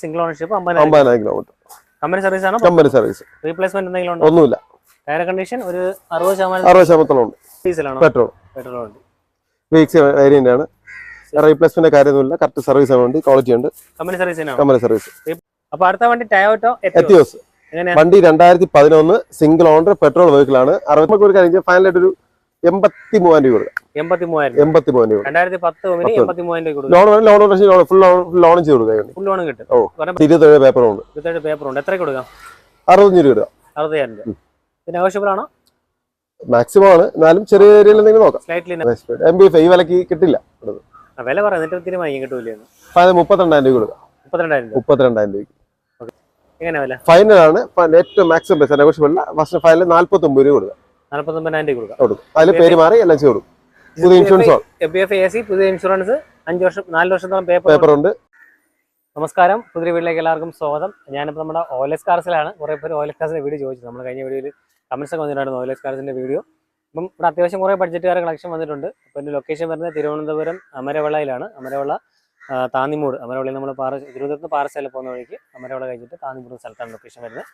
Single ownership അമ്പതിനായിരം kilometre company service ആണോ? Company service replacement എന്തെങ്കിലും ഉണ്ടോ? ഒന്നുമില്ല. ടയർ കണ്ടീഷൻ ഒരു അറുപത് ശതമാനം അറുപത് ശതമാനത്തോളം ഉണ്ട്. ഡീസലാണോ പെട്രോൾ പെട്രോൾ ഉണ്ട്. വീക്സ് വേരിയന്റ് ആണ്. റീപ്ലേസ്മെന്റ് കാര്യമൊന്നുമില്ല. കറക്റ്റ് സർവീസ് ഉണ്ട്. ക്വാളിറ്റി ഉണ്ട് കമ്പനി സർവീസ് കമ്പനി സർവീസ് അപ്പൊ അടുത്ത വണ്ടി ടയോട്ടോ എത്തിയോ എത്തിയോസ് വണ്ടി രണ്ടായിരത്തി പതിനൊന്ന് സിംഗിൾ ഓണർ പെട്രോൾ വെഹിക്കിൾ ആണ്. അറുപത്തി ഒരു കാര്യം ഫൈനലായിട്ട് ഒരു എൺപത്തി മൂവായിരം രൂപ കൊടുക്കാം. എൺപത്തി മൂവായിരം രൂപ. എൺപത്തി മൂവായിരം രൂപ. രണ്ടായിരത്തി പത്ത് എൺപത്തി മൂവായിരം രൂപ കൊടുക്കും. Loan loan full loan full loan ചെയ്ത് കൊടുക്കാം ഫുൾ ലോൺ കിട്ടും. ഓ ഇരുപത്തേഴ് പേപ്പറുണ്ട്. ഇരുപത്തേഴ് പേപ്പർ ഉണ്ട് എത്ര കൊടുക്കാം? അറുപത്തഞ്ച് രൂപ. അറുപതിനായിരം രൂപ. പിന്നെ നെഗോഷ്യബിൾ ആണോ? മാക്സിമം ആണ്. എന്നാലും ചെറിയ ഏരിയയിൽ എന്തെങ്കിലും നോക്കാം. എം ബി ഈ വിലക്ക് കിട്ടില്ല. വില പറയാം കിട്ടൂലേ മുപ്പത്തിരണ്ടായിരം രൂപ കൊടുക്കാം. മുപ്പത്തിരണ്ടായിരം മുപ്പത്തിരണ്ടായിരം രൂപ എങ്ങനെ ഫൈനൽ ആണ്. ഫ- ഏറ്റവും മാക്സിമം പൈസ നെഗോഷ്യബിൾ ഫസ്റ്റ് ഫൈനൽ നാല്പത്തി ഒമ്പത് രൂപ കൊടുക്കാം. നാല്പത്തൊമ്പതിനായിരം രൂപ കൊടുക്കാം. കൊടുക്കും. അതിൽ പേര് മാറി എല്ലാം ചെയ്ത് കൊടുക്കും. പുതിയ ഇൻഷുറൻസ് ആണ് ബി എഫ് എ സി പുതിയ ഇൻഷുറൻസ് അഞ്ച് വർഷം നാല് വർഷത്തോളം പേപ്പർ പേപ്പർ ഉണ്ട്. നമസ്കാരം. പുതിയ വീട്ടിലേക്ക് എല്ലാവർക്കും സ്വാഗതം. ഞാനിപ്പോൾ നമ്മുടെ ഓയിലസ് കാർസിലാണ് കുറേ പേര് ഓയിലസ് കാർസിന്റെ വീഡിയോ ചോദിച്ചു. നമ്മൾ കഴിഞ്ഞ വീഡിയോയിൽ കമൻസ് ഒക്കെ വന്നിട്ടുണ്ടായിരുന്നു ഓയിലസ് കാർസിന്റെ വീഡിയോ. അപ്പം ഇവിടെ അത്യാവശ്യം കുറേ ബഡ്ജറ്റുകാരെ കളക്ഷൻ വന്നിട്ടുണ്ട്. അപ്പോൾ എന്റെ ലൊക്കേഷൻ വരുന്നത് തിരുവനന്തപുരം അമരവിളയിലാണ്. അമരവിള താന്നിമൂട്. അമരവിളയിൽ നമ്മൾ പാറ തിരുവനന്തപുരത്ത് പാറശാല പോകുന്ന വഴിക്ക് അമരവിള കഴിഞ്ഞിട്ട് താന്നിമൂട് സ്ഥലത്താണ് ലൊക്കേഷൻ വരുന്നത്.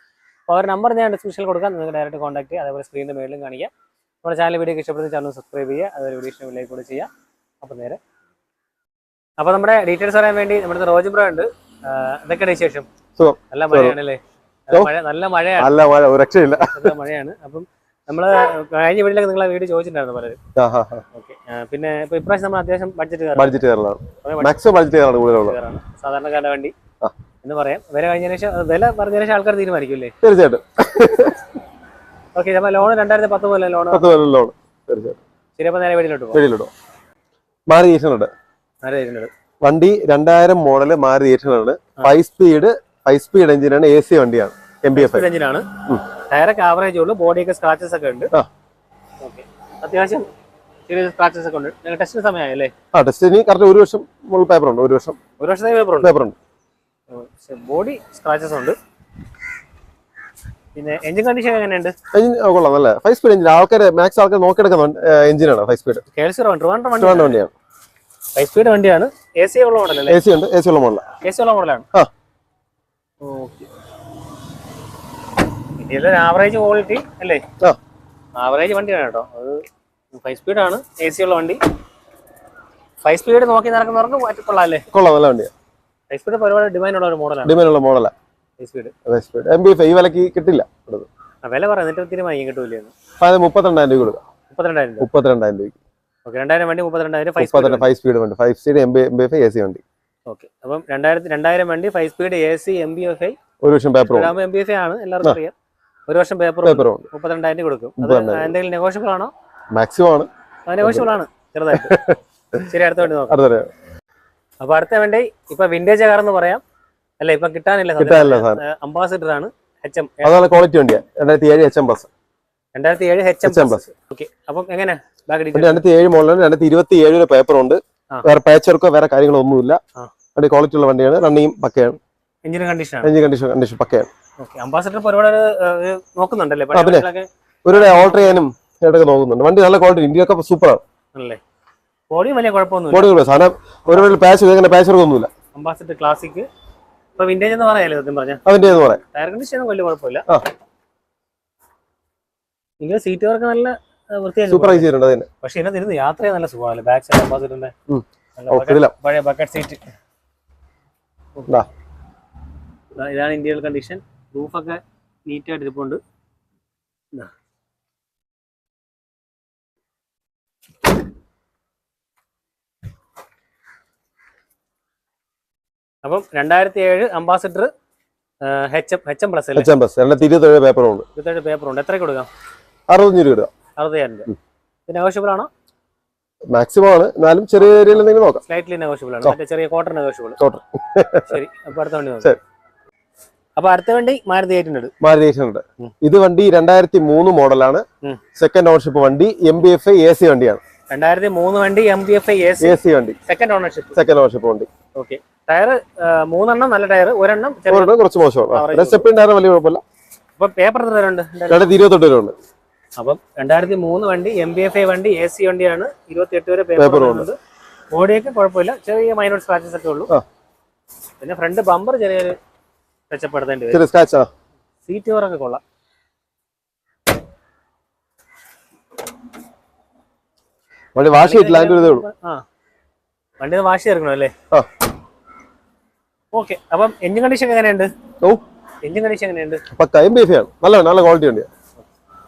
അപ്പോൾ അവർ നമ്പർ ഞാൻ ഡിസ്ക്രിപ്ഷനിൽ കൊടുക്കാം. നിങ്ങൾക്ക് ഡയറക്റ്റ് കോൺടാക്ട് ചെയ്യുക. അതേപോലെ സ്ക്രീനിന്റെ മേളിലും കാണിക്കുക നമ്മുടെ ചാനൽ വീഡിയോ ഇഷ്ടപ്പെടുന്ന ചാനൽ സബ്സ്ക്രൈബ് ചെയ്യുക. അതൊരു വീഡിയോ ഇഷ്ടം ലൈക്ക് കൂടെ ചെയ്യുക അപ്പോൾ നേരെ. അപ്പോൾ നമ്മുടെ ഡീറ്റെയിൽസ് അറിയാൻ വേണ്ടി നമ്മുടെ റോജ് ബ്രോ ഉണ്ട്. എന്തൊക്കെയാണ് വിശേഷം? സുഖം. നല്ല മഴയാണല്ലേ? നല്ല മഴയാണ്. നല്ല മഴ രക്ഷയില്ല. നല്ല മഴയാണ്. അപ്പം നമ്മൾ കഴിഞ്ഞ വീട്ടിലൊക്കെ നിങ്ങളെ വീട് ചോദിച്ചിട്ടുണ്ടായിരുന്നു പലരും. പിന്നെ ഇപ്പൊ ഇപ്രാവശ്യം നമ്മൾ അത്യാവശ്യം ബഡ്ജറ്റ് ബഡ്ജറ്റ് ബഡ്ജറ്റ് കയറാണ് സാധാരണക്കാരുടെ വണ്ടി. എന്ന് പറയാം. വില കഴിഞ്ഞതിന് ശേഷം വില പറഞ്ഞതിന് ശേഷം ആൾക്കാർ തീരുമാനിക്കില്ലേ തീർച്ചയായിട്ടും. ഓക്കെ നമ്മൾ ലോൺ രണ്ടായിരത്തി പത്ത് പോലെ ലോൺ പത്ത് പോലെ ലോൺ തീർച്ചയായിട്ടും. ശരിയപ്പോൾ നേരെ വീട്ടിലോട്ട് പോകും. വെളിയിലിടും മാറി ഈഷനുണ്ട് നേരെ വരുന്നുണ്ട് വണ്ടി രണ്ടായിരം മോഡൽ മാറി ഈഷനാണ് ഫൈവ് സ്പീഡ് ഫൈവ് സ്പീഡ് എഞ്ചിനാണ് എ സി വണ്ടിയാണ്. എം ബി എഫ് എഞ്ചിനാണ് ഡയറക്റ്റ് ടയറൊക്കെ ആവറേജ് ഉള്ളൂ ബോഡിയൊക്കെ സ്ക്രാച്ചസ് ഒക്കെ ഉണ്ട്. ആ. ഓക്കെ. അത്യാവശ്യം ചെറിയ സ്ക്രാച്ചസ് ഒക്കെ ഉണ്ട്. ടെസ്റ്റിന് സമയമായല്ലേ? ആ ടെസ്റ്റിന് കറക്റ്റ് ഒരു വർഷം മുകളിൽ പേപ്പർ ഉണ്ട് ഒരു വർഷം. ഒരു വർഷത്തെ പേപ്പർ ഉണ്ട്. പേപ്പർ ഉണ്ട്. ബോഡി സ്ക്രാച്ചസ് ഉണ്ട്. പിന്നെ എഞ്ചിൻ കണ്ടീഷൻ എങ്ങനെയുണ്ട്? എഞ്ചിൻ കൊള്ളാം നല്ല. ഫൈവ് സ്പീഡ് എഞ്ചിൻ ആൾക്കാർ മാക്സ് ആൾക്കാർ നോക്കിയെടുക്കുന്ന എഞ്ചിനാണ് ഫൈവ് സ്പീഡ് ട്രിവാൻഡ്രം വണ്ടി വേണ്ട വണ്ടിയാണ്. ഫൈവ് സ്പീഡ് വണ്ടിയാണ്. എ സി ഉള്ള മോഡലല്ലേ എ സി ഉണ്ട്. എ സി ഉള്ള മോഡലാണ് എ സി ഉള്ള മോഡലാണ്. ഓക്കെ ഇതിലൊരു ആവറേജ് ക്വാളിറ്റി അല്ലേ? ആവറേജ് വണ്ടിയാണ് കേട്ടോ. അത് ഫൈവ് സ്പീഡ് ആണ്. എ സി ഉള്ള വണ്ടി. ഫൈവ് സ്പീഡ് നോക്കി നടക്കുന്നവർക്ക് കൊള്ളാം അല്ലേ? കൊള്ളാം നല്ല വണ്ടിയാണ് ഫൈവ് സ്പീഡ് ഒരുപാട് ഡിമാൻഡ് ഉള്ള ഒരു മോഡലാണ് ഡിമാൻഡ് ഉള്ള മോഡലാണ് എം ബി ഈ വിലക്ക് കിട്ടില്ല. വില തീരുമാനിക്കാൻ കിട്ടൂലേ മുപ്പത്തിരണ്ടായിരം രൂപ കൊടുക്കാം. മുപ്പത്തിരണ്ടായിരം രൂപ. മുപ്പത്തിരണ്ടായിരം രൂപ ഓക്കെ രണ്ടായിരം വണ്ടി മുപ്പത്തിരണ്ടായിരം ഫൈവ് സ്പീഡ് സ്പീഡ് വണ്ടി. Five speed M B M B F A C വണ്ടി. ഓക്കെ അപ്പം രണ്ടായിരത്തി രണ്ടായിരം വണ്ടി five speed A C M B F I ഒരു വർഷം പേപ്പർ ഉണ്ട് എം ബി എഫ് ആണ് എല്ലാവർക്കും അറിയാം. ഒരു വർഷം പേപ്പർ പേപ്പർ ഉണ്ട് മുപ്പത്തിരണ്ടായിരം കൊടുക്കും. എന്തെങ്കിലും നെഗോഷ്യബിൾ ആണോ? മാക്സിമം ആണ്. നെഗോഷ്യബിൾ ആണ്. ചെറുതായിട്ട്. ശരി അടുത്ത വണ്ടി നോക്കാം. അപ്പൊ അടുത്ത വേണ്ടി ഇപ്പൊ വിന്റേജ് കാർ എന്ന് പറയാം. അല്ല ഇപ്പൊ കിട്ടാനില്ല അംബാസിഡർ ആണ്. എച്ച് എം ക്വാളിറ്റി വണ്ടിയാണ് രണ്ടായിരത്തി ഏഴ് എച്ച് എം ബസ് രണ്ടായിരത്തി ഏഴ് എച്ച് എം ബസ് ഓക്കെ അപ്പം എങ്ങനെ? രണ്ടായിരത്തി ഏഴ് മോഡലാണ് രണ്ടായിരത്തി ഇരുപത്തി ഏഴിന് പേപ്പർ ഉണ്ട്. വേറെ പേച്ചർക്കോ വേറെ കാര്യങ്ങളൊന്നുമില്ല ഒന്നുമില്ല. വണ്ടി ക്വാളിറ്റി ഉള്ള വണ്ടിയാണ്. റണ്ണിയും പക്കയാണ്. Engine condition engine condition condition പക്കയാണ്. Ambassador ഒരുപാട് നോക്കുന്നുണ്ടല്ലേ? പിന്നെ. പഴയ ഒരു ഓൾട്ടർ ചെയ്യാനും ഇടയ്ക്ക് നോക്കുന്നുണ്ട്. വണ്ടി നല്ല ക്വാളിറ്റി ഇന്ത്യയൊക്കെ സൂപ്പറാണ് ആണല്ലേ? ബോഡിയും വലിയ കുഴപ്പമൊന്നുമില്ല. ബോഡി കുഴപ്പം സാധനം ഒരു പാച്ച് അങ്ങനെ പാച്ചർക്കൊന്നുമില്ല അംബാസിഡർ ക്ലാസിക് ഇപ്പൊ വിന്റേജ് എന്ന് പറയാല്ലേ സത്യം പറഞ്ഞാൽ അതിന്റെ എന്ന് പറയാം. ടയർ കണ്ടീഷൻ വലിയ കുഴപ്പമില്ല. നിങ്ങൾ സീറ്റ് വർക്ക് നല്ല വൃത്തിയായിട്ട് പക്ഷെ ഇതിനകത്ത് ഇരുന്ന് യാത്ര നല്ല സുഖമല്ലേ ബാക്ക് സൈഡ് അംബാസിഡറിന്റെ പഴയ ബക്കറ്റ് സീറ്റ്. ഇതാണ് ഇന്ത്യയിൽ കണ്ടീഷൻ റൂഫൊക്കെ നീറ്റായിട്ട് ഇരിപ്പുണ്ട്. അപ്പം രണ്ടായിരത്തി ഏഴ് Ambassador H M H M plus H M plus രണ്ടായിരത്തി ഇരുപത്തി ഏഴ് പേപ്പർ ഉണ്ട് ഇരുപത്തേഴ് പേപ്പർ ഉണ്ട് എത്ര കൊടുക്കാം? അറുപത്തഞ്ച് രൂപ അറുപതിനായിരം രൂപ. പിന്നെ നെഗോഷ്യബിൾ ആണോ? മാക്സിമം ആണ്. എന്നാലും ചെറിയ ഏരിയയിൽ എന്തെങ്കിലും നോക്കാം. സ്ലൈറ്റ്ലി നെഗോഷ്യബിൾ ആണ്. മറ്റേ ചെറിയ കോട്ടർ നെഗോഷ്യബിൾ കോട്ടർ ശരി. അപ്പൊ അടുത്ത വണ്ടി നോക്കാം. അപ്പൊ അടുത്ത വണ്ടി മാരുതി ഏറ്റുണ്ട് മാരുതി ഉം. ഇത് വണ്ടി രണ്ടായിരത്തി മൂന്ന് മോഡലാണ് സെക്കൻഡ് ഓണർഷിപ്പ് വണ്ടി M B F A C വണ്ടിയാണ്. രണ്ടായിരത്തി മൂന്ന് വണ്ടി M B F A C വണ്ടി. സെക്കൻഡ് ഓണർഷിപ്പ് സെക്കൻഡ് ഓണർഷിപ്പ് വണ്ടി. ഓക്കെ ടയർ മൂന്നെണ്ണം നല്ല ടയർ ഒരെണ്ണം ഒരെണ്ണം കുറച്ച് മോശമാണ് Average. ടയർ വലിയ കുഴപ്പമില്ല. അപ്പൊ പേപ്പർ എത്ര ഉണ്ട് രണ്ടായിരത്തി ഇരുപത്തെട്ട് വരെ ഉണ്ട് അപ്പം രണ്ടായിരത്തി മൂന്ന് വണ്ടി എം ബി എഫ് ഐ വണ്ടി എ സി വണ്ടിയാണ് ഇരുപത്തി എട്ട് വരെ പേപ്പർ ഉണ്ട്. ബോഡിയൊക്കെ കുഴപ്പമില്ല. ചെറിയ മൈനോർ സ്ക്രാച്ചസ് ഒക്കെ ഉള്ളൂ. പിന്നെ ഫ്രണ്ട് ബമ്പർ ചെറിയൊരു മെച്ചപ്പെടുത്തേണ്ടി വരും. സീറ്റ് കവറൊക്കെ കൊള്ളാം. വണ്ടി വാഷ് ചെയ്തിട്ടില്ല അതിന്റെ ഇതേ ഉള്ളൂ. വണ്ടി വാഷ് ചേർക്കണോ അല്ലേ? ഓക്കെ. അപ്പം എഞ്ചിൻ കണ്ടീഷൻ എങ്ങനെയുണ്ട്? ഓ. എഞ്ചിൻ കണ്ടീഷൻ എങ്ങനെയുണ്ട്? പക്ക എം ബി എഫ് ആണ്. നല്ല നല്ല ക്വാളിറ്റി ഉണ്ട്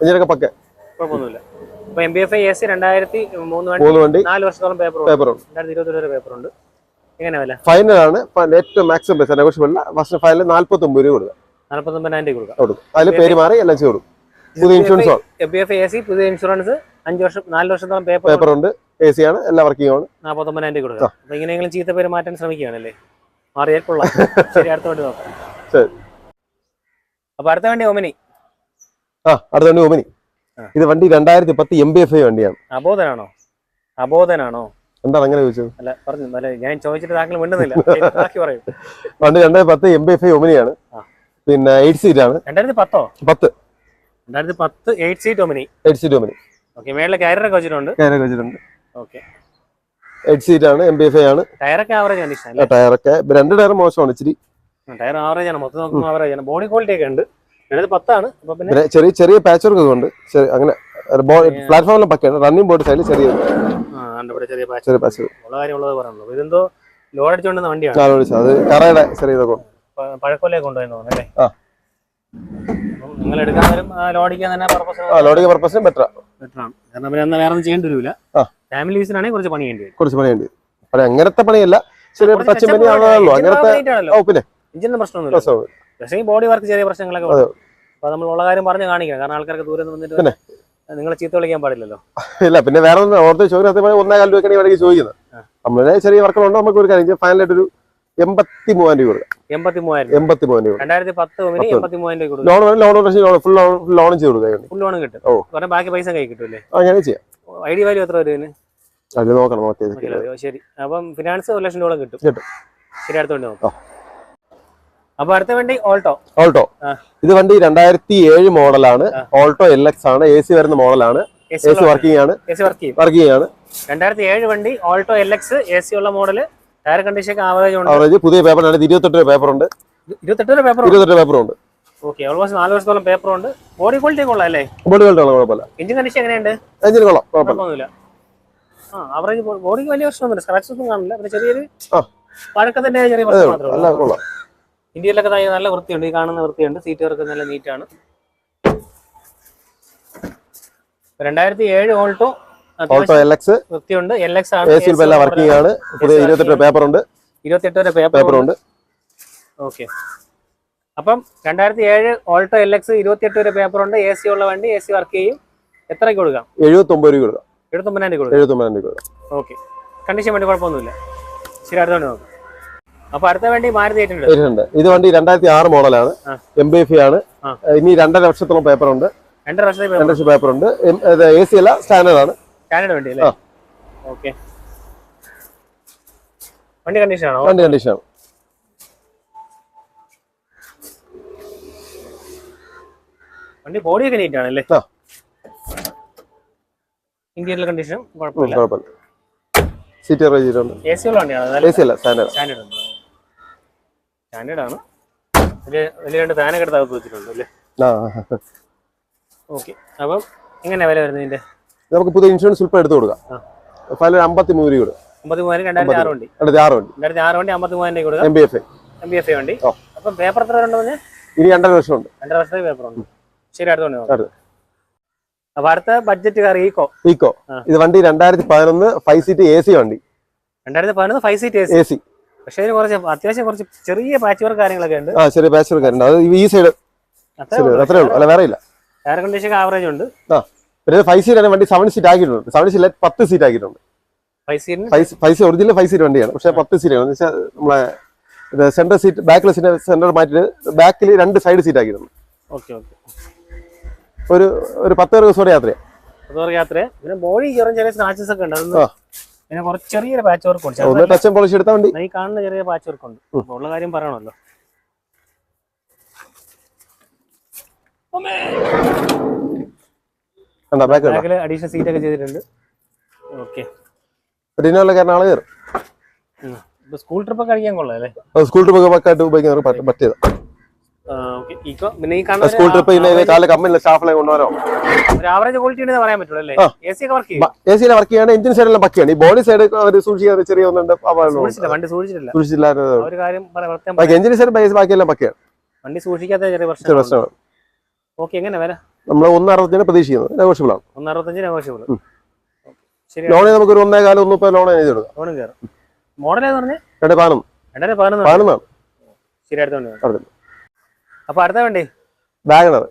എഞ്ചിനൊക്കെ പക്ക. കുഴപ്പമൊന്നുമില്ല. അപ്പൊ M B F A C രണ്ടായിരത്തി മൂന്ന് വണ്ടി നാല് വർഷത്തോളം പേപ്പർ പേപ്പർ ഉണ്ട്. രണ്ടായിരത്തി ഇരുപത്തി വരെ പേപ്പർ ഉണ്ട്. ആണ്. ഇപ്പൊ ഏറ്റവും മാക്സിമം പൈസ നെഗോഷ്യബിൾ ഫസ്റ്റ് ഫൈനൽ നാല്പത്തി ഒമ്പത് രൂപ കൊടുക്കുക. നാൽപ്പത്തൊമ്പതിനായിരം രൂപ കൊടുക്കാം. കൊടുക്കും അതിൽ പേര് മാറി എല്ലാം ചെയ്ത് കൊടുക്കും. പുതിയ ഇൻഷുറൻസ് പുതിയ ഇൻഷുറൻസ് അഞ്ച് വർഷം നാല് വർഷത്തോളം പേപ്പർ പേപ്പർ ഉണ്ട്. എ സി ആണ്. എല്ലാം വർക്കിംഗ് ആണ്. നാപ്പത്തൊമ്പതിനായിരം രൂപ കൊടുക്കാം അപ്പൊ ഇങ്ങനെയെങ്കിലും ചീത്ത പേര് മാറ്റാൻ ശ്രമിക്കുകയാണല്ലേ? മാറിയാൽ കൊള്ളാം. ശരി അടുത്ത വണ്ടി നോക്കാം. ശരി. അപ്പൊ അടുത്ത വണ്ടി ഓമിനി. ആ അടുത്ത വണ്ടി ഓമിനി. ഇത് വണ്ടി രണ്ടായിരത്തി പത്ത് എം ബി എഫ് ഐ വണ്ടിയാണ്. അബോധനാണോ? അബോധനാണോ? എന്താണ് അങ്ങനെ ചോദിച്ചത്? അല്ല പറഞ്ഞു. അല്ല ഞാൻ ചോദിച്ചിട്ട് താങ്കൾ മിണ്ടുന്നില്ല. പറയൂ. വണ്ടി രണ്ടായിരത്തി പത്ത് എം ബി എഫ് ഐ ഒമിനിയാണ് പിന്നെ എയ്റ്റ് സീറ്റ് ആണ്. രണ്ടായിരത്തി പത്തോ പത്ത്. രണ്ടായിരത്തി പത്ത് eight seat Omni eight seat Omni okay മേളിൽ കയറൊക്കെ വെച്ചിട്ടുണ്ട്. കയറൊക്കെ വെച്ചിട്ടുണ്ട്. ഓക്കെ എയ്റ്റ് സീറ്റ് ആണ് എം ബി എഫ് ആണ്. ടയറൊക്കെ ആവറേജ് കണ്ടീഷൻ ടയറൊക്കെ രണ്ട് ടയർ മോശമാണ് ഇച്ചിരി. ടയർ ആവറേജ് ആണ്. മൊത്തം നോക്കുമ്പോൾ ആവറേജ് ആണ്. ബോഡി ക്വാളിറ്റി ഒക്കെ ഉണ്ട്. രണ്ടായിരത്തി പത്താണ്. അപ്പൊ പിന്നെ ചെറിയ ചെറിയ പാച്ച് വർക്ക് ഉണ്ട്. അങ്ങനെ പ്ലാറ്റ്ഫോമിലും പക്കയാണ്. റണ്ണിംഗ് ബോർഡ് സൈഡിൽ ചെറിയ. ചെറിയ പാച്ച് പാച്ച് ഉള്ള കാര്യം ഉള്ളത് പറയുള്ളൂ ഇതെന്തോ ലോഡ് അടിച്ചുകൊണ്ടുവന്ന വണ്ടിയാണ്. അത് കറയുടെ ചെറിയ പഴക്കൊല്ലേ കൊണ്ടുപോയെന്ന് തോന്നുന്നു ആ. അപ്പം നിങ്ങൾ എടുക്കാൻ വരും ലോഡിക്കാൻ തന്നെ പർപ്പസ് പർപ്പസ് ബെറ്റർ ബെറ്റർ ആണ്. കാരണം പിന്നെ എന്നാ വേറെ ഒന്നും ചെയ്യേണ്ടി വരില്ല ഫാമിലി യൂസിനാണെങ്കിൽ കുറച്ച് പണി വരും. കുറച്ച് പണി അങ്ങനത്തെ പണിയല്ല. ചെറിയ ആണല്ലോ. അങ്ങനത്തെ ഓ പിന്നെ? എഞ്ചിനൊന്നും പ്രശ്നമൊന്നുമില്ല. പ്രശ്നമില്ല. പക്ഷേ ഈ ബോഡി വർക്ക് ചെറിയ പ്രശ്നങ്ങളൊക്കെ അപ്പൊ നമ്മൾ ഉള്ള കാര്യം പറഞ്ഞു കാണിക്കണം. കാരണം ആൾക്കാർക്ക് ദൂരെ നിന്ന് വന്നിട്ട്. നിങ്ങളെ ചീത്ത വിളിക്കാൻ പാടില്ലല്ലോ. ഇല്ല പിന്നെ വേറെ ഒന്നും ഓർത്ത് ചോദിക്കുന്നത് ഒന്നേ കാലം രൂപയ്ക്കാണ് വേണമെങ്കിൽ ചോദിക്കുന്നത്. നമ്മുടെ ചെറിയ വർക്കുകളുണ്ടോ നമുക്ക് ഒരു കാര്യം ഫൈനലായിട്ട് ഒരു എൺപത്തി മൂവായിരം രൂപ എൺപത്തി മൂവായിരം എൺപത്തി മൂവായിരം രൂപ. രണ്ടായിരത്തി പത്ത് എൺപത്തി മൂവായിരം രൂപ loan loan loan full loan loan ചെയ്ത് കൊടുക്കാൻ ഫുൾ ലോൺ കിട്ടും. ഓ. ബാക്കി പൈസ കൈ ആ അങ്ങനെ ചെയ്യാം. ഐ ഡി വാല്യൂ എത്ര വരും അത് നോക്കണം ശരി. അപ്പം ഫിനാൻസ് ഒരു ലക്ഷം രൂപ കിട്ടും. കിട്ടും. ശരി അടുത്ത വണ്ടി നോക്കാം. അപ്പൊ അടുത്ത വണ്ടി ഓൾട്ടോ. ഓൾട്ടോ. ഇത് വണ്ടി രണ്ടായിരത്തി ഏഴ് മോഡലാണ് ഓൾട്ടോ എൽ എക്സ് ആണ്. എ സി വരുന്ന മോഡലാണ്. എ സി വർക്കിംഗ് ആണ്. വർക്കിംഗ് ആണ് രണ്ടായിരത്തി ഏഴ് വണ്ടി Alto L X A C ഉള്ള മോഡൽ. ടയർ കണ്ടീഷൻ ആവറേജ് ഉണ്ട്. ആവറേജ് പുതിയ പേപ്പർ രണ്ടായിരത്തി ഇരുപത്തെട്ട് പേപ്പർ ഉണ്ട്. ഇരുപത്തെട്ട് രൂപ പേപ്പർ ഇരുപത്തെട്ട് ഉണ്ട്. ഓക്കെ ഓൾമോസ്റ്റ് നാല് വർഷത്തോളം പേപ്പർ ഉണ്ട്. ബോഡി ക്വാളിറ്റി കൊള്ളാം അല്ലേ? ബോഡി ക്വാളിറ്റി കുഴപ്പമില്ല. എഞ്ചിൻ കണ്ടീഷൻ എങ്ങനെയുണ്ട്? എഞ്ചിൻ കൊള്ളാം കുഴപ്പമൊന്നുമില്ല. ആ ആവറേജ് ബോഡിക്ക് വലിയ പ്രശ്നമൊന്നുമില്ല. ഒന്നും കാണില്ല പിന്നെ ചെറിയൊരു ആ. പഴക്കത്തിന്റെ ചെറിയ അതെ പ്രശ്നം മാത്രമേ ഉള്ളൂ. കൊള്ളാം. ഇന്ത്യയിലൊക്കെ നല്ല വൃത്തിയുണ്ട്. ഈ കാണുന്ന വൃത്തിയുണ്ട്. സീറ്റ് വർക്ക് നല്ല നീറ്റാണ് രണ്ടായിരത്തി ഏഴ് ഓൾട്ടോ ഓൾട്ടോ എൽ എക്സ് വൃത്തിയുണ്ട്. എൽ എക്സ് എല്ലാം വർക്കിംഗ് ആണ് പുതിയ ഇരുപത്തെട്ട് പേപ്പർ ഉണ്ട്. ഇരുപത്തെട്ട് വരെ പേപ്പർ ഉണ്ട്. ഓക്കെ അപ്പം രണ്ടായിരത്തി ഏഴ് ഓൾട്ടോ എൽ എക്സ് ഇരുപത്തിയെട്ട് വരെ പേപ്പർ ഉണ്ട്. എ സി ഉള്ള വണ്ടി എ സി വർക്ക് ചെയ്യും. എത്രയ്ക്ക് കൊടുക്കാം? എഴുപത്തി ഒമ്പത് രൂപ കൊടുക്കാം. എഴുപത്തൊമ്പതിനായിരം രൂപ കൊടുക്കാം. എഴുപത്തി ഒമ്പത് രൂപ കൊടുക്കാം. ഓക്കെ കണ്ടീഷൻ വേണ്ടി കുഴപ്പമൊന്നുമില്ല. ശരി അടുത്ത വണ്ടി നോക്കാം. അപ്പൊ അടുത്ത വണ്ടി മാരുതി ഇത് വണ്ടി രണ്ടായിരത്തി ആറ് മോഡലാണ്. എം ബി എഫ് ആണ്. ഇനി രണ്ടര വർഷത്തോളം പേപ്പർ ഉണ്ട്. രണ്ടര വർഷത്തെ വർഷം പേപ്പർ ഉണ്ട്. എ സി അല്ല സ്റ്റാൻഡേർഡ് ആണ്. സ്റ്റാൻഡേർഡ് വണ്ടി അല്ലേ. ഓക്കെ വണ്ടി കണ്ടീഷൻ ആണോ? വണ്ടി കണ്ടീഷൻ ആണ് വണ്ടി ബോഡിയൊക്കെ നീറ്റ് ആണല്ലേ. ഇന്റീരിയർ കണ്ടീഷൻ കുഴപ്പമില്ല. സീറ്റ് എ സി ഉള്ള വണ്ടിയാണ്? എ സി അല്ല സ്റ്റാൻഡേർഡ് സ്റ്റാൻഡേർഡ് സ്റ്റാൻഡേർഡ് ആണ്. വലിയ വലിയ രണ്ട് ഫാനൊക്കെ എടുത്ത് അകത്ത് വെച്ചിട്ടുണ്ട് അല്ലേ? ഓക്കെ അപ്പം എങ്ങനെയാ വില വരുന്നത് ഇതിന്റെ? നമുക്ക് പുതിയ ഇൻഷുറൻസ് ഉൾപ്പെടെ എടുത്തു കൊടുക്കാം. ഫലം അമ്പത്തി മൂന്ന് രൂപ കൊടുക്കാം. അമ്പത്തി മൂവായിരം രണ്ടായിരത്തി ആറ് വണ്ടി. രണ്ടായിരത്തി ആറ് വണ്ടി. അമ്പത്തി മൂവായിരം കൊടുക്കാം. M B F M B F വണ്ടി. അപ്പം പേപ്പർ എത്ര ഉണ്ടോ പറഞ്ഞാൽ ഇനി രണ്ടര വർഷം രണ്ടര വർഷത്തെ പേപ്പർ ഉണ്ട്. ശരി അടുത്ത വണ്ടി നോക്കാം. അടുത്ത. അപ്പൊ അടുത്ത ബഡ്ജറ്റ് കാർ ഈക്കോ ഈക്കോ ഇത് വണ്ടി രണ്ടായിരത്തി പതിനൊന്ന് ഫൈവ് സീറ്റ് എ സി വണ്ടി. രണ്ടായിരത്തി പതിനൊന്ന് ഫൈവ് സീറ്റ് എ സി പക്ഷേ ഇതിന് കുറച്ച് അത്യാവശ്യം കുറച്ച് ചെറിയ പാച്ച് വർക്ക് കാര്യങ്ങളൊക്കെ ഉണ്ട്. ആ ചെറിയ അത് ഈ സൈഡ് അത്രേ ഉള്ളൂ. അല്ല വേറെ ഇല്ല. എയർ കണ്ടീഷൻ ആവറേജ് ഉണ്ട്. ആ. പിന്നെ ഫൈവ് സീറ്റ് വണ്ടി സെവൻ സീറ്റ് ആക്കിയിട്ടുണ്ട്. സെവൻ സീറ്റ് പത്ത് സീറ്റ് ആക്കിയിട്ടുണ്ട്. Five seat original five seat വണ്ടിയാണ്. പക്ഷെ പത്ത് സീറ്റ് ആണ്. വെച്ചാൽ നമ്മളെ സെന്റർ സീറ്റ് ബാക്കിലെ സീറ്റ് സെന്റർ മാറ്റിട്ട് ബാക്കിൽ രണ്ട് സൈഡ് സീറ്റ് ആക്കിയിട്ടുണ്ട്. ഒരു ഒരു പത്ത് പേർ ദിവസം യാത്രയാണ് പിന്നെ ബോഡി ചെറിയ ചെറിയ സ്ക്രാച്ചസ് ഒക്കെ ഉണ്ട്. അതൊന്ന് ആ. പിന്നെ കുറച്ച് ചെറിയൊരു പാച്ച് വർക്ക് ഉണ്ട്. ഒന്ന് ചെറുതായിട്ട് ടച്ച് പോളിഷ് എടുത്ത വണ്ടി. ഈ കാണുന്ന ചെറിയ പാച്ച് വർക്ക് ഉണ്ട്. ഉള്ള കാര്യം പറയണമല്ലോ. കണ്ട ബാക്ക് കണ്ട ബാക്കിൽ അഡീഷണൽ സീറ്റ് ഒക്കെ ചെയ്തിട്ടുണ്ട്. ഓക്കെ ഡിന്നോലെ കാരണം ആൾ കയറും. സ്കൂൾ ട്രിപ്പ് ഒക്കെ കൊള്ളാം അല്ലേ? സ്കൂൾ ട്രിപ്പ് ഒക്കെ പക്കായിട്ട് പറ്റിയത്. സ്കൂൾ ട്രിപ്പ് പിന്നെ കാല കമ്പനിയിലെ സ്റ്റാഫിനെ കൊണ്ടുവരോ. ഒരു ആവറേജ് ക്വാളിറ്റി ഉണ്ടെന്ന് പറയാൻ പറ്റുള്ളൂ അല്ലേ? എ സി വർക്ക് ചെയ്യാണ് എഞ്ചിൻ സൈഡെല്ലാം പക്കയാണ്. ഈ ബോഡി സൈഡ് അവർ ചെറിയ ഒന്നുണ്ട് വണ്ടി സൂക്ഷിച്ചിട്ടില്ല. എഞ്ചിൻ സൈഡ് ബാക്കിയെല്ലാം പക്കയാണ്. വണ്ടി സൂക്ഷിക്കാത്ത ചെറിയ പ്രശ്നമാണ് ഓക്കെ എങ്ങനെ വില നമ്മൾ ഒന്ന് അറുപത്തഞ്ചിന് പ്രതീക്ഷിക്കുന്നത് നെഗോഷ്യബിൾ ആണ്. ഒന്ന് അറുപത്തഞ്ച് നെഗോഷ്യബിൾ ഉം. ലോണിൽ നമുക്ക് ഒരു ഒന്നേ കാലം ഒന്നും ഇപ്പൊ ലോൺ എഴുതി കൊടുക്കാം. ലോണും കയറും മോഡൽ പറഞ്ഞേ? രണ്ട് പതിനൊന്ന് രണ്ടര പതിനൊന്ന് പതിനൊന്നാണ് ശരി അടുത്ത വണ്ടി അടുത്ത. അപ്പൊ അടുത്ത വണ്ടി? വാഗണർ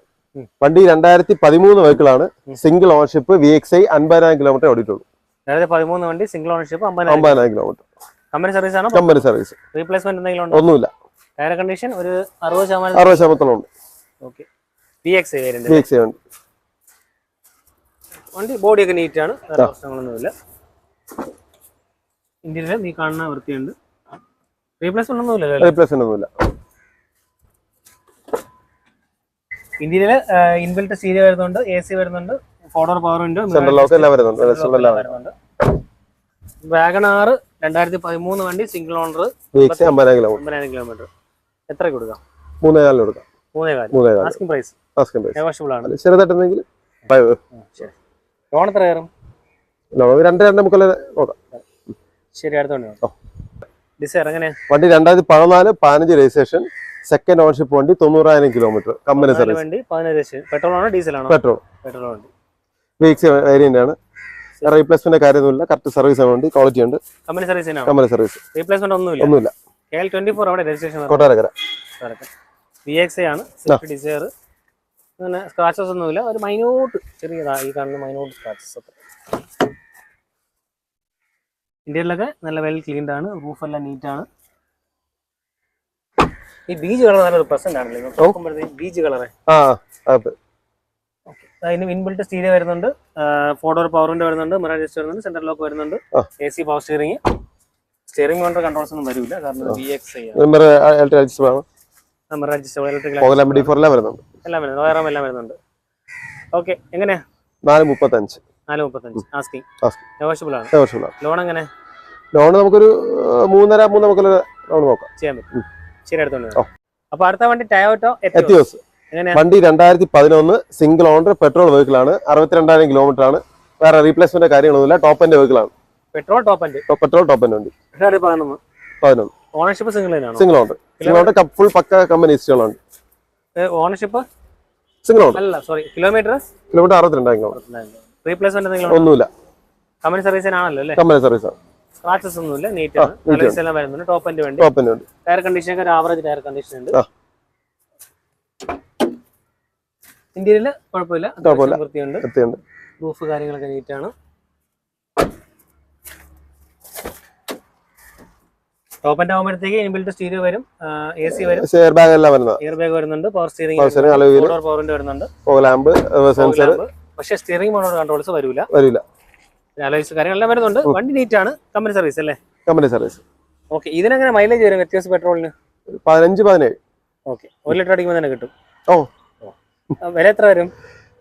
വണ്ടി രണ്ടായിരത്തി പതിമൂന്ന് വെഹിക്കിളാണ് single ownership V X I അൻപതിനായിരം കിലോമീറ്റർ ഓടിയിട്ടുള്ളൂ. രണ്ടായിരത്തി പതിമൂന്ന് വണ്ടി സിംഗിൾ ഓണർഷിപ്പ് അമ്പതിനായിരം അമ്പതിനായിരം കിലോമീറ്റർ കമ്പനി സർവീസ് ആണോ? കമ്പനി സർവീസ് റീപ്ലേസ്മെന്റ് എന്തെങ്കിലും ഒന്നുമില്ല. ടയർ കണ്ടീഷൻ ഒരു അറുപത് ശതമാനം അറുപത് ശതമാനത്തോളം ഉണ്ട് ഓക്കെ വി എക്സ് വണ്ടി ബോഡിയൊക്കെ നീറ്റ് ആണ്. വേറെ പ്രശ്നങ്ങളൊന്നുമില്ല. ഇന്ത്യയിൽ നീ കാണുന്ന വൃത്തിയുണ്ട്. റീപ്ലേസ്മെന്റ് ഒന്നുമില്ലല്ലോ റീപ്ലേസ്മെന്റ് ഒന്നുമില്ല. ഇന്ത്യയിൽ ഇൻബിൽറ്റ് സ്റ്റീരിയോ വരുന്നുണ്ട് എ സി വരുന്നുണ്ട് ഫോർഡർ പവർ വിൻഡോ വരുന്നുണ്ട്. വാഗണാർ രണ്ടായിരത്തി പതിമൂന്ന് വണ്ടി സിംഗിൾ ഓണർ അമ്പതിനായിരം കിലോമീറ്റർ എത്ര കൊടുക്കാം മൂന്നേ കാലിന് കൊടുക്കാം? മൂന്നേ കാലം മൂന്നേ കാലം ആസ്കിംഗ് പ്രൈസ് ചെറുതായിട്ടുണ്ടെങ്കിൽ ലോൺ എത്ര കയറും? ലോൺ രണ്ട് രണ്ട് മുക്കൽ നോക്കാം. ശരി അടുത്ത വണ്ടി ഓ. ഡിസൈർ എങ്ങനെ? വണ്ടി രണ്ടായിരത്തി പതിനാല് പതിനഞ്ച് രജിസ്ട്രേഷൻ സെക്കൻഡ് ഓണർഷിപ്പ് വണ്ടി തൊണ്ണൂറായിരം കിലോമീറ്റർ കമ്പനി സർവീസ് വണ്ടി പെട്രോൾ ആണോ ഡീസൽ ആണോ? പെട്രോൾ പെട്രോൾ വണ്ടി. വീക്സ് വേരിയന്റ് ആണ്. റീപ്ലേസ്മെന്റ് കാര്യമൊന്നുമില്ല. കറക്റ്റ് സർവീസ് ആണ് വണ്ടി. ക്വാളിറ്റി ഉണ്ട്. Company service company service replacement ഒന്നുമില്ല. ഒന്നുമില്ല. കെ എൽ ട്വന്റി ഫോർ അവിടെ രജിസ്ട്രേഷൻ കൊട്ടാരക്കര. വി എക്സ് ആണ്. ഡിസൈർ അങ്ങനെ സ്ക്രാച്ചസ് ഒന്നുമില്ല. ഒരു മൈനോട്ട് ചെറിയതാ ഈ കാണുന്ന മൈനോട്ട് സ്ക്രാച്ചസ് ഒക്കെ. ഇന്ത്യയിലൊക്കെ നല്ല വെൽ ക്ലീൻഡ് ആണ്. റൂഫ് എല്ലാം നീറ്റ് ആണ്. ഈ ബീജ് കളർ നല്ലൊരു പ്രസന്റ് ആണല്ലോ. നോക്കുമ്പോഴത്തേക്ക് ബീച്ച് കളറ് ആ അത്. അതിന് ഇൻബിൽറ്റ് സ്റ്റീരിയോ വരുന്നുണ്ട്. ഫോട്ടോ ഒരു പവർ വിൻഡോ വരുന്നുണ്ട്. മിറർ വരുന്നുണ്ട്. സെന്റർ ലോക്ക് വരുന്നുണ്ട്. A C power steering steering counter controls ഒന്നും വരില്ല കാരണം എക്സ് ആണ്. എല്ലാം വരുന്നുണ്ട് എല്ലാം വരുന്നുണ്ട്. വയറാം എല്ലാം വരുന്നുണ്ട്. ഓക്കെ എങ്ങനെയാ? നാല് മുപ്പത്തഞ്ച്. നാല് മുപ്പത്തഞ്ച്. ആസ്കിങ്. നെഗോഷ്യബിൾ ആണ്. ലോൺ എങ്ങനെ? ലോൺ നമുക്കൊരു മൂന്നര മൂന്ന് നമുക്കൊരു ലോൺ നോക്കാം. ചെയ്യാൻ പറ്റും. ശരി അടുത്തോണ്ട് അപ്പൊ അടുത്ത വണ്ടി ടയോട്ടോ എത്തിയോ എത്തിയോസ് വണ്ടി രണ്ടായിരത്തി പതിനൊന്ന് സിംഗിൾ ഓണർ പെട്രോൾ വെഹിക്കിൾ ആണ്. അറുപത്തിരണ്ടായിരം കിലോമീറ്റർ ആണ്. വേറെ റീപ്ലേസ്മെന്റ് കാര്യങ്ങളൊന്നുമില്ല. ടോപ്പ് എന്റെ വെഹിക്കിൾ ആണ്. Petrol top end petrol top end വണ്ടി. പതിനൊന്ന്? പതിനൊന്ന്. ഓണർഷിപ്പ് സിംഗിൾ തന്നെയാണ് single owner single owner full pucca company ഹിസ്റ്ററികളുണ്ട് ownership single owner അല്ല സോറി കിലോമീറ്റർ കിലോമീറ്റർ അറുപത്തിരണ്ടായിരം റീപ്ലേസ്മെന്റ് എന്തെങ്കിലും ഒന്നുമില്ല. കമ്പനി സർവീസിനാണല്ലോ അല്ലേ? കമ്പനി സർവീസ് ആണ്. സ്ക്രാച്ചസ് ഒന്നുമില്ല നീറ്റ് കളേഴ്സ് എല്ലാം വരുന്നുണ്ട് ടോപ്പ് എൻഡ് വേണ്ടി. ടോപ്പ് എൻഡ് വണ്ടി. ടയർ കണ്ടീഷൻ ഒക്കെ ഒരു ആവറേജ് ടയർ കണ്ടീഷൻ ഉണ്ട്. ഇന്ത്യയിൽ കുഴപ്പമില്ല. വൃത്തിയുണ്ട്. റൂഫ് കാര്യങ്ങളൊക്കെ നീറ്റ് ടോപ്പ് ആൻഡ് ആകുമ്പോഴത്തേക്ക് ഇൻബിൽറ്റ് സ്റ്റീരിയോ വരും എ സി വരും. എയർ ബാഗ് എല്ലാം വരുന്നത്. എയർ ബാഗ് വരുന്നുണ്ട് പവർ സ്റ്റിയറിംഗ് പവർ പവറിന്റെ വരുന്നുണ്ട്. ലാമ്പ് സെൻസർ പക്ഷേ സ്റ്റിയറിംഗ് മോഡോട് കൺട്രോൾസ് വരില്ല വരില്ല അലോയ്സ് കാര്യങ്ങളെല്ലാം വരുന്നുണ്ട്. വണ്ടി നീറ്റ് ആണ്. കമ്പനി സർവീസ് അല്ലേ? കമ്പനി സർവീസ് ഓക്കെ ഇതിനെങ്ങനെ മൈലേജ് വരും? വ്യത്യാസം പെട്രോളിന് പതിനഞ്ച് പതിനേഴ്. ഓക്കെ ഒരു ലിറ്റർ അടിക്കുമ്പോൾ തന്നെ കിട്ടും. ഓ. വില എത്ര വരും?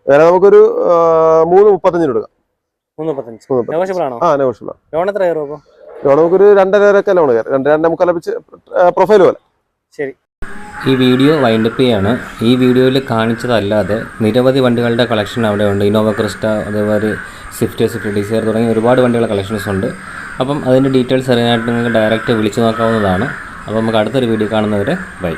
വില നമുക്കൊരു മൂന്ന് മുപ്പത്തഞ്ചിന് കൊടുക്കാം. മൂന്ന് മുപ്പത്തഞ്ച്. നെഗോഷ്യബിൾ ആണോ? ആ നെഗോഷ്യബിൾ ലോൺ എത്ര കയറും അപ്പോൾ നമുക്കൊരു രണ്ടര കയറും രണ്ട് രണ്ടര മുക്കാൽ വെച്ച് പ്രൊഫൈൽ പോലെ. ശരി. ഈ വീഡിയോ വൈൻഡപ്പ് ചെയ്യാണ്. ഈ വീഡിയോയിൽ കാണിച്ചതല്ലാതെ നിരവധി വണ്ടികളുടെ കളക്ഷൻ അവിടെ ഉണ്ട്. ഇന്നോവ ക്രിസ്റ്റ അതേപോലെ സ്വിഫ്റ്റ് സ്വിഫ്റ്റ് ഡിസയർ തുടങ്ങിയ ഒരുപാട് വണ്ടികളുടെ കളക്ഷൻസ് ഉണ്ട്. അപ്പം അതിന്റെ ഡീറ്റെയിൽസ് അറിയാനായിട്ട് നിങ്ങൾക്ക് ഡയറക്റ്റ് വിളിച്ചു നോക്കാവുന്നതാണ്. അപ്പോൾ നമുക്ക് അടുത്തൊരു വീഡിയോ കാണുന്നവരെ ബൈ